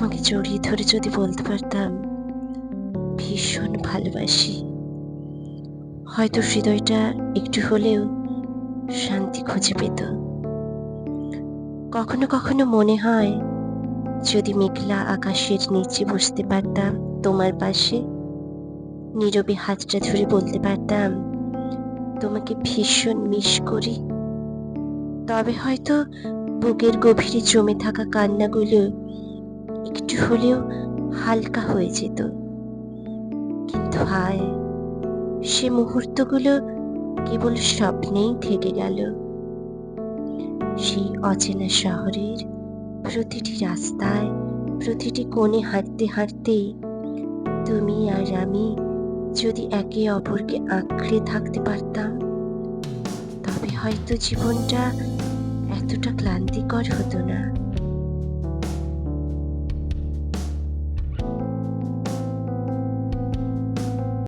তোমাকে জড়িয়ে ধরে যদি বলতে পারতাম, ভীষণ ভালোবাসি। হয়তো হৃদয়টা একটু হলেও শান্তি খুঁজে পেত। কখনো কখনো মনে হয়, যদি মেঘলা আকাশের নিচে বসতে পারতাম তোমার পাশে, নীরবে হাতটা ধরে বলতে পারতাম, তোমাকে ভীষণ মিস করি। তবে হয়তো বুকের গভীরে জমে থাকা কান্নাগুলো হলেও হালকা হয়ে যেত। কিন্তু হায়, সে মুহূর্তগুলো কেবল স্বপ্নেই থেকে গেল। সেই অচেনা শহরের প্রতিটি রাস্তায়, প্রতিটি কোণে হাঁটতে হাঁটতে তুমি আর আমি যদি একে অপরকে আঁকড়ে থাকতে পারতাম, তবে হয়তো জীবনটা এতটা ক্লান্তিকর হতো না।